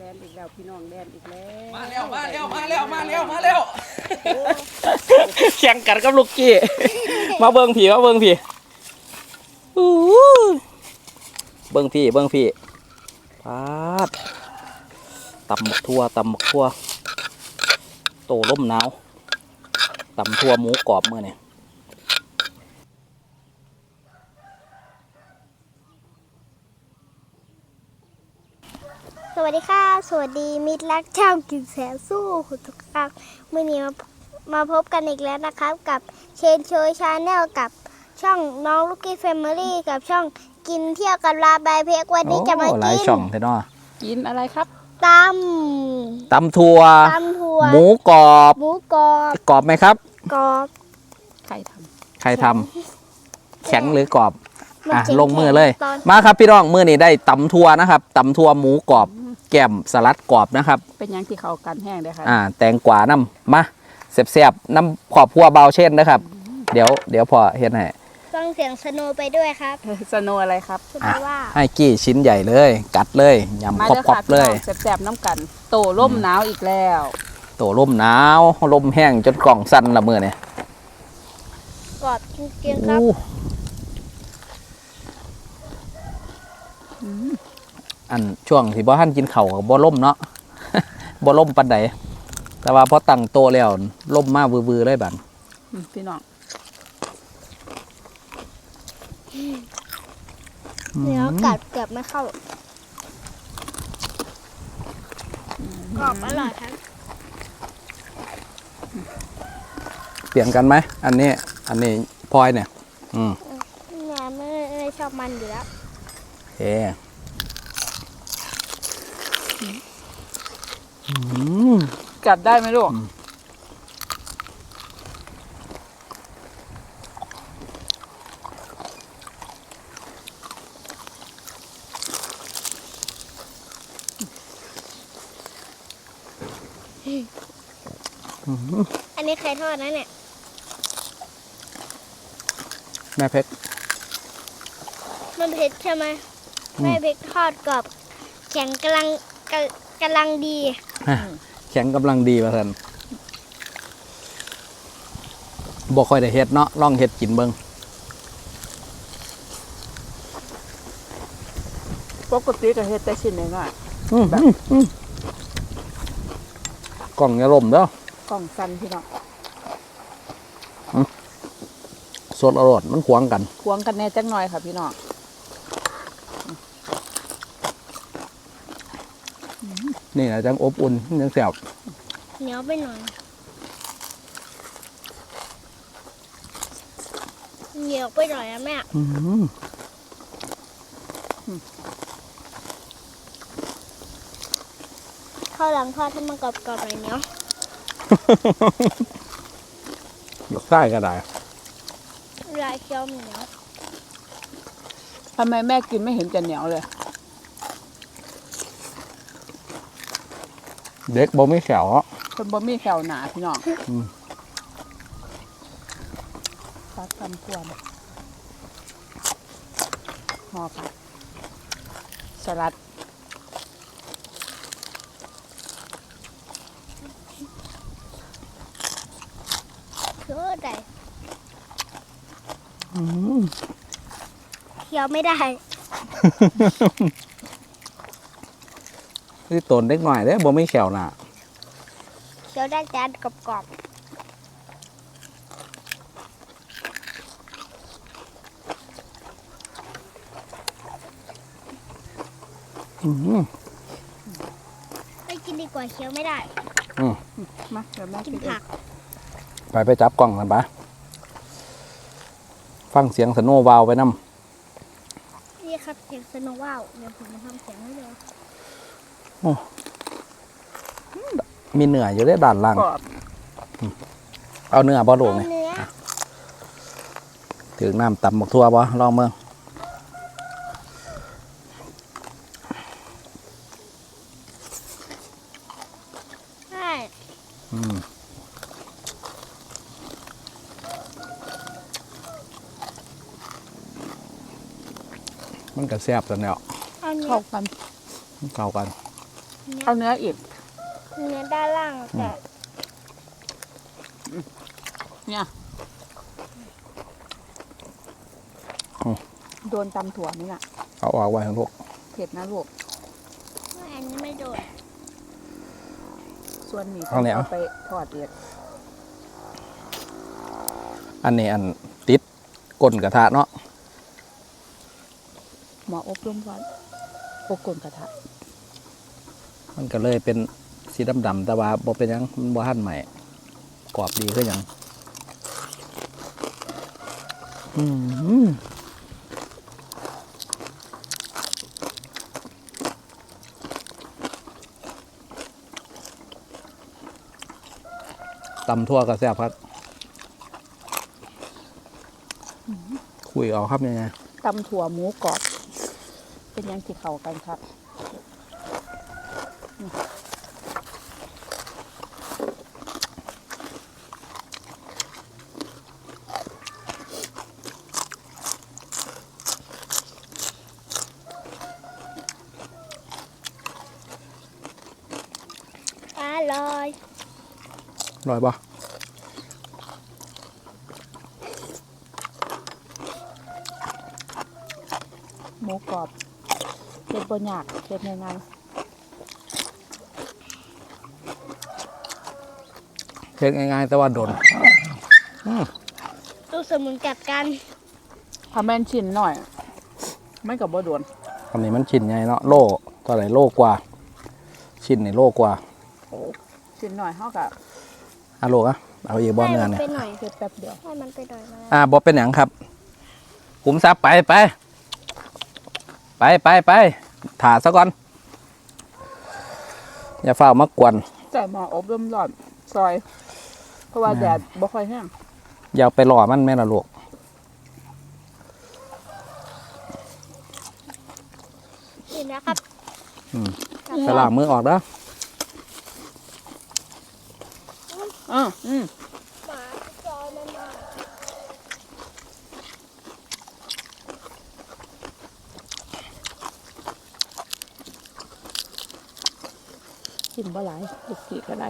แลนอีกแล้วพี่น้องแลนอีกแล้วมาแล้วมาแล้วมาแล้วมาแล้วมาแล้วแข่งกันกับลูกกี้ มาเบิ่งผีมาเบิ่งผีอู้เบิ่งพี่เบิ่งพี่ปาดตำหมกทั่วตำหมกทั่ว โตล่มหนาวตำทั่วหมูกรอบมื่อนี่ สวัสดีค่ะสวัสดีมิตรรักช่างกินแสนสู้คุณทุกท่านเมื่อนี้มามาพบกันอีกแล้วนะครับ กับเชนโชยชาแนลกับช่องน้องลูกกี้แฟมิลี่กับช่องกินเที่ยวกับลาบายเพกวันนี้จะมาโอ้หลายกินช่องแท้เนาะกินอะไรครับตตำทั่วำตำถั่วหมูกรอบหมูกรอบกรอบไหมครับ กรอบใครทใครทำแข็งหรือกรอบมันอะแข็งๆลงมือเลยตอนมาครับพี่น้องมือนี้ได้ตำทัวนะครับตำทัวหมูกรอบ แก้มสลัดกรอบนะครับำเป็นหยังที่เขากันแห้งได้ค่ะอ่าแตงกวาน้ำมาเสียบๆน้ำขอบพัวเบาเช่นนะครับ เดี๋ยวเดี๋ยวพอเฮ็ดให้ฟังเสียงสโนว์ไปด้วยครับสโนว์อะไรครับสโนว์ว่าให้กี้ชิ้นใหญ่เลย กัดเลยยำมาครเด้ออบค่ะๆพี่เลน้อยงแสบๆน้ำกัน โตร่มหนาวอีกแล้วโตลมหนาวลมแห้งจนกล่องสั่นละมือเนี่ยกรอบจริงๆครับ อู้ อันช่วงที่บ่ท่านกินเข่าวกับบ่ล่มเนาะบ่ล่มปันใดแต่ว่าพอตั้งโตแล้วล่มมากวือๆเลยบัดอืมพี่น้องเนื้อกัดเกือบไม่เข้ากรอบอร่อยครับเปลี่ยนกันไหมอันนี้ อันนี้พลอยเนี่ย อืมงานไม่ไม่ชอบมันอยู่แล้วโอเคอืม กัดได้ไหมลูก อันนี้ใครทอดนะเนี่ย แม่เพชร มันเผ็ดใช่ไหมแม่เผ็ดทอดกรอบแข็งกำลังกำ กำลังดีแข็งกำลังดีว่าท่นบ่ค่อยได้เฮ็ดเนาะลองเฮ็ดกินเบิ่งปกติก็เฮ็ดแต่ชิ้นน้อยอืมอืมอืมกล่องอย่าล่มเด้อๆกล่องสันพี่น้องสดอร่อยมันขวางกัน ควงกันแน่จักหน่อยค่ะพี่น้อง นี่นะจังอบอุ่นจังแซ่บเหนียวไปหน่อยเหนียวไปหน่อยนะแม่อืมข้าวหลังทอดให้มันกรอบๆหน่อยเนาะยกไส้ก็ได้ลายเคี้ยวเหนียวทำไมแม่กินไม่เห็นจะเหนียวเลย เด็กบ่มีแขวอะคนบ่มีแถวหนาพี่น้องอืมฟักตำพวนห่อผักสลัดคือได้อืมเคี้ยวไม่ได้ นี่ตนเด็กหน่อยเด้บ่มีแขวน่ะเคี้ยวได้แต่อันกรอบอืมๆไม่กินดีกว่าเคี้ยวไม่ได้ มาเดี๋ยวแม่กิกินนเองผักไปไปจับกล่องกันปะฟังเสียงสโนว์วาวไปนำนี่ครับเสียงสโนว์ว้าวเดี๋ยวผมจะทำเสียงให้ดู มีเนื้ออยู่ได้ด้านล่าง กรอบเอาเนื้อบ่ลงเอานี่เนื้อถึงน้ำตำบักทั่วบ่ลองเมืองใช่อืมมันก็แซ่บแล้วเนี่ยเอาเนื้อเข้ากัน เข้ากัน เอาเนื้ออีก เนื้อด้านล่างแต่เนี่ยโดนตำถั่วนี่น่ะเอาออกไว้ของลูกเผ็ดนะลูก อันนี้ไม่โดดส่วนนี้เอาแล้วไปทอดเอียดอันนี้อันติดก้นกระทะเนาะหมออบรมร้อนอบกลนกระทะ มันก็เลยเป็นสีดำๆแต่ว่าบ่เป็นยังมันบ่หั่นใหม่กรอบดีคือหยังอืมตำทั่วกระแซบครับคุยเอาครับยังไงตำถั่วหมูกรอบ เป็นยังที่เข้ากันครับ อร่อยอร่อยปะหมูกรอบเผ็ดบนยากเผ็ดง่าย เช็คง่ายๆ แต่ว่าโดนลูกสมุนกัดกันๆถ้าแม่นชิ้นหน่อย ไม่กับบ่โดนคำนี้มันชิ้นใหญ่เนาะโลเท่าไหร่โลกว่า ชิ้นนี่โลกว่าชิ้นหน่อยเท่ากับอะโลอะเอาอีกบอลเนื้อให้มัเนี่ยไปหน่อยเผ็ดแป๊บเดียวให้มันไปหน่อยมาอ่าบอเป็นหยังครับขุมทรัพย์ไปไปไปไปไปถ่าซะก่อน อย่าเฝ้ามากวนแต่หมออบรมร้อน ซอย เพราะว่าแม่แดดบ่ค่อยแห้งอย่าไปหล่อมันแม่ละลูกนี่นะครับอืมไปล้างมือออกเด้ออืออืมหมาจอยมันมากินบ่หลายลูกกี่ก็ได้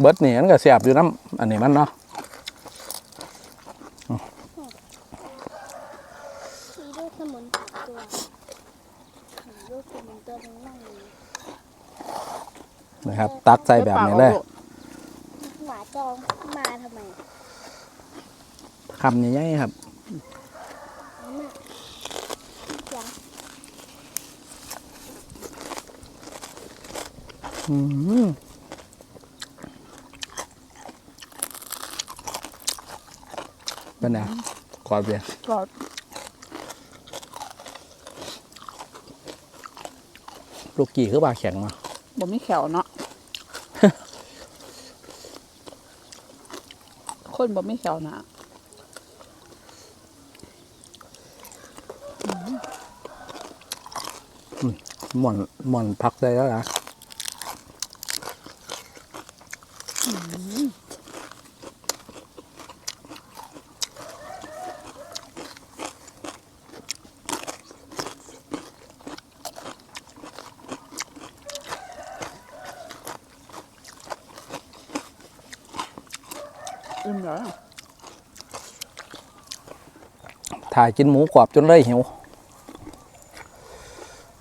เบิดนี่มันก็เสียบอยู่น้ำอันนี้มันเนาะนะครับ ตักใส่แบบนี้เลยหมาจองมาทำไมคำใหญ่ๆครับอืม เป็นไงกรอบเดียก็ลูกกี่คือปลาแข็งมาบ่มีแขวเนาะคนบ่มีแขวนะหม่อนหม่อนพักได้แล้วนะ ถ่ายกินหมูกรอบจนเลยหิว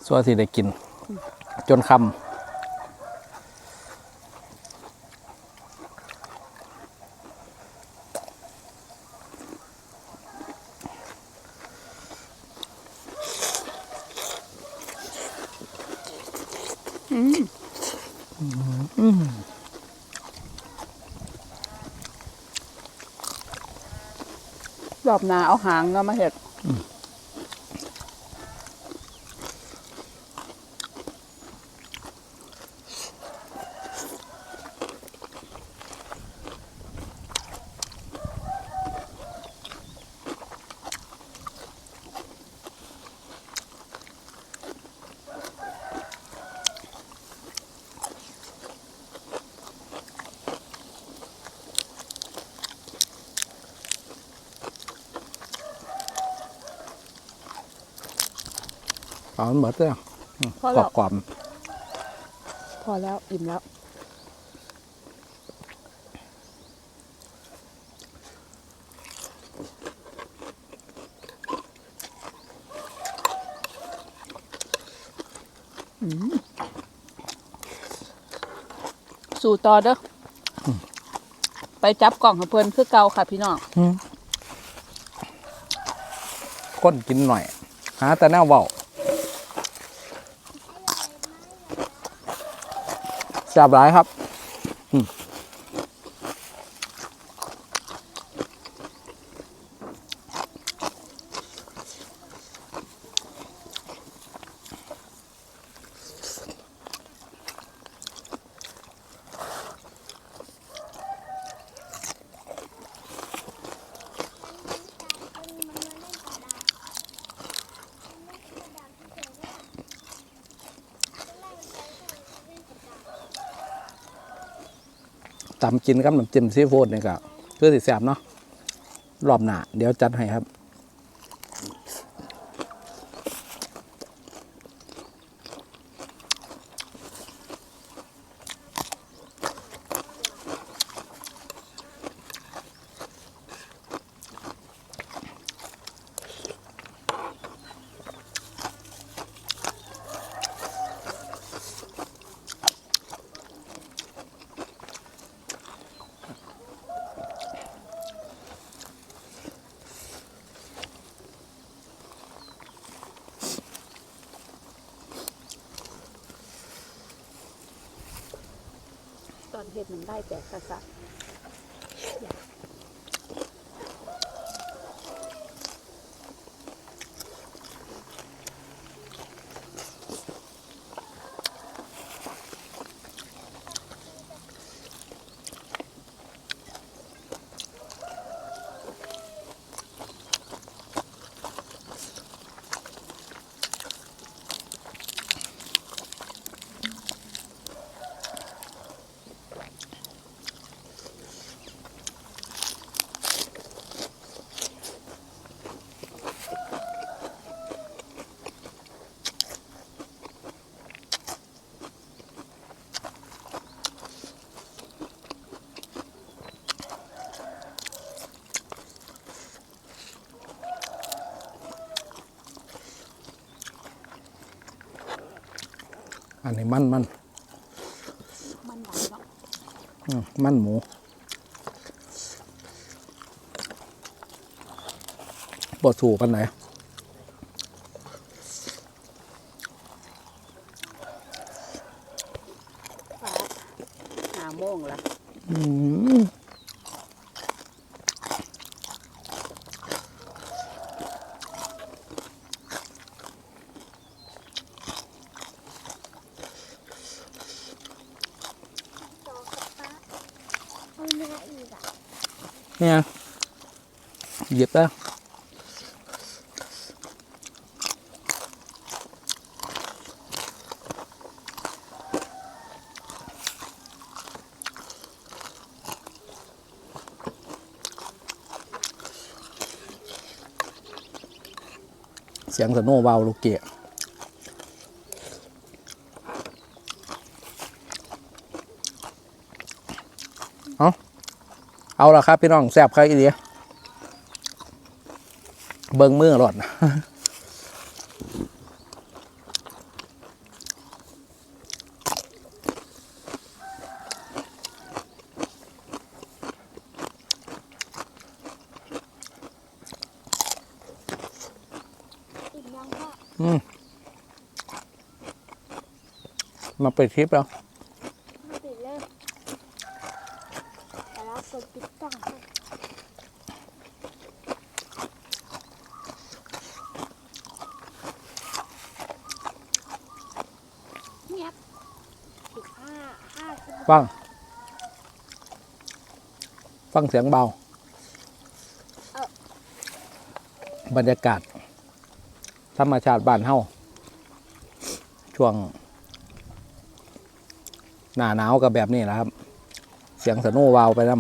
ส่วนสิได้กิน จนคำ รอบห นาเอาหางเนาะมาเห็ด เอามันหมดเลยพอกแล้วรอบพอแล้วอิ่มแล้วอืมสู่ต่อเด้ออไปจับกล่องของเพื่อนคือเก่าค่ะพี่น้อง ๆอืมก้นกินหน่อย หาแต่แนวเบา จับหลายครับ ตำกินกับน้ำจิ้มซีฟู้ดนี่ก็คือสิแซ่บเนาะรอบหน้าเดี๋ยวจัดให้ครับ ตอนเห็ดมันได้แต่กระสับ นนี้มันมันมันหวานเนาะอืมมันหมู บดถูกกันไหน ฟ้าหาโมงละ อืม ต่อกับปลาเอาเนื้ออีกอะ เนี่ยหยิบแล้ว เสียงสโนว์เบาลูกเกะเอาเอาละครับ พี่น้องแซ่บใครอีเดียเบิ้งมือรถอีกยังก็ อืม มาเปิดคลิปแล้วไม่ปิดเลยแต่เรากดติดตั้งให้เงียบสิบห้าห้าสิบฟัง ฟังเสียงเบา บรรยากาศ ธรรมชาติบ้านเฮาช่วง หน้าหนาวกับแบบนี้แหละครับ เสียงสโนว์วาวไปน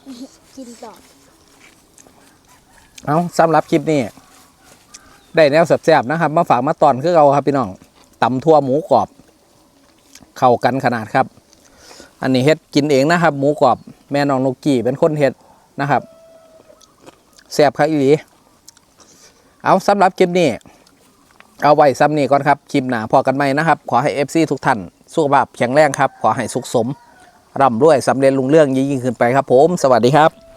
ำกินต่อเอาสำหรับคลิปนี้ ได้แนวแซ่บๆนะครับ มาฝากมาตอนคือเราครับพี่น้องตำทั่วหมูกรอบ เข้ากันขนาดครับ อันนี้เฮ็ดกินเองนะครับ หมูกรอบแม่น้องนกกี้เป็นคนเฮ็ดนะครับแซ่บครับอีหลีเอาสำหรับคลิปนี้ เอาไว้ซ้ำนี้ก่อนครับ คลิปหนาพอกันไหมนะครับ ขอให้ FC ทุกท่าน สุขภาพแข็งแรงครับ ขอให้สุขสมร่ำรวยสำเร็จลุงเรื่องยิ่งขึ้นไปครับผม สวัสดีครับ